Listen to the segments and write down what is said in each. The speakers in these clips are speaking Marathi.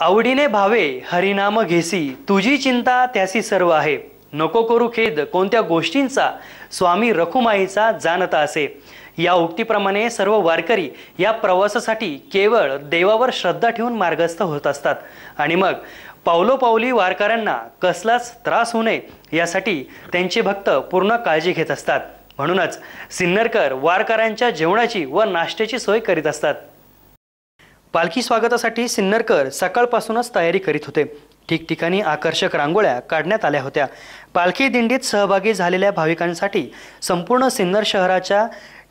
आवडीने भावे हरिनाम घेसी तुझी चिंता त्यासी सर्व आहे. नको करू खेद कोणत्या गोष्टींचा स्वामी रखुमाईचा जाणता असे. या उक्तीप्रमाणे सर्व वारकरी या प्रवासासाठी केवळ देवावर श्रद्धा ठेवून मार्गस्थ होत असतात. आणि मग पावलोपावली वारकऱ्यांना कसलाच त्रास होऊ नये यासाठी त्यांचे भक्त पूर्ण काळजी घेत असतात. म्हणूनच सिन्नरकर वारकऱ्यांच्या जेवणाची व नाश्त्याची सोय करीत असतात. पालखी स्वागतासाठी सिन्नरकर सकाळपासूनच तयारी करीत होते. ठिकठिकाणी आकर्षक रांगोळ्या काढण्यात आल्या होत्या. पालखी दिंडीत सहभागी झालेल्या भाविकांसाठी संपूर्ण सिन्नर शहराच्या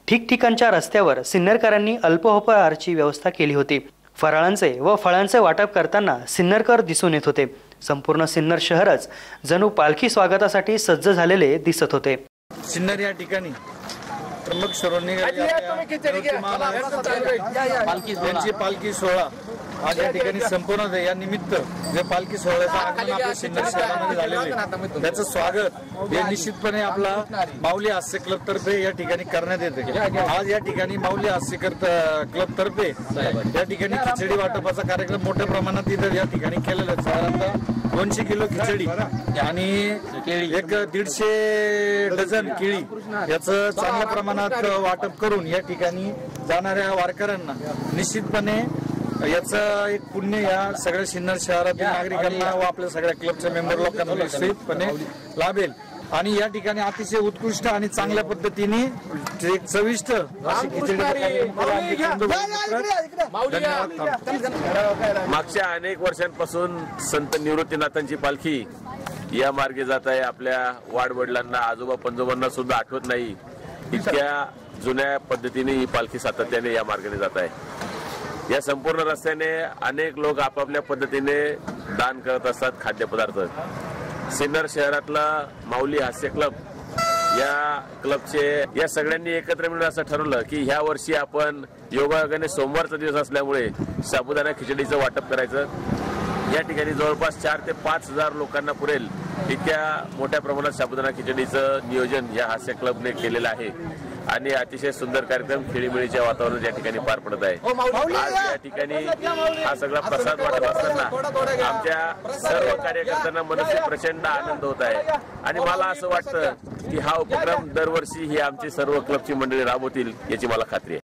ठिकठिकाणच्या रस्त्यावर सिन्नरकरांनी अल्पोपहारची व्यवस्था केली होती. फराळांचे व फळांचे वाटप करताना सिन्नरकर दिसून येत होते. संपूर्ण सिन्नर शहरच जणू पालखी स्वागतासाठी सज्ज झालेले दिसत होते. सिन्नर या ठिकाणी त्र्यंबक सरोवरने यांची पालखी सोहळा. आज या ठिकाणी संपूर्ण या निमित्त जे पालखी सोहळ्याचं आगमन आपल्या सिन्नर शहरामध्ये झालेलं आहे त्याचं स्वागत हे निश्चितपणे आपला माऊली हास्य क्लब तर्फे या ठिकाणी करण्यात येते. आज या ठिकाणी माऊली हास्य क्लब तर्फे या ठिकाणी खिचडी वाटपाचा कार्यक्रम मोठ्या प्रमाणात इथं या ठिकाणी केलेला आहे. साधारणतः दोनशे किलो खिचडी आणि एक दीडशे डझन केळी याचं चांगल्या प्रमाणात वाटप करून या ठिकाणी जाणाऱ्या वारकऱ्यांना निश्चितपणे याचं एक पुण्य या सगळ्या सिन्नर शहरातील नागरिकांना व आपल्या सगळ्या क्लबच्या मेंबर लोकांना निश्चितपणे लाभेल आणि या ठिकाणी अतिशय उत्कृष्ट आणि चांगल्या पद्धतीने एक चविष्ट अशी. मागच्या अनेक वर्षांपासून संत निवृत्तीनाथांची पालखी या मार्गे जात आहे आपल्या वाडवडिलांना आजोबा पंजोबांना सुद्धा आठवत नाही इतक्या जुन्या पद्धतीने ही पालखी सातत्याने या मार्गाने जात आहे या संपूर्ण रस्त्याने अनेक लोक आपापल्या पद्धतीने दान करत असतात खाद्यपदार्थ. सिन्नर शहरातला माऊली हास्य क्लब या क्लबचे या सगळ्यांनी एकत्र मिळून असं ठरवलं की ह्या वर्षी आपण योगायोगाने सोमवारचा दिवस असल्यामुळे साबुदाणा खिचडीचं वाटप करायचं. या ठिकाणी जवळपास चार ते पाच हजार लोकांना पुरेल इतक्या मोठ्या प्रमाणात साबुदाणा खिचडीचं नियोजन या हास्य क्लबने केलेलं आहे. आणि अतिशय सुंदर कार्यक्रम खेळीमेळीच्या वातावरणात या ठिकाणी पार पडत आहे. आज या ठिकाणी हा सगळा प्रसाद वाटत असताना आमच्या सर्व कार्यकर्त्यांना मनसे प्रचंड आनंद होत आहे. आणि मला असं वाटतं की हा उपक्रम दरवर्षी ही आमची सर्व क्लबची मंडळी राबवतील याची मला खात्री आहे.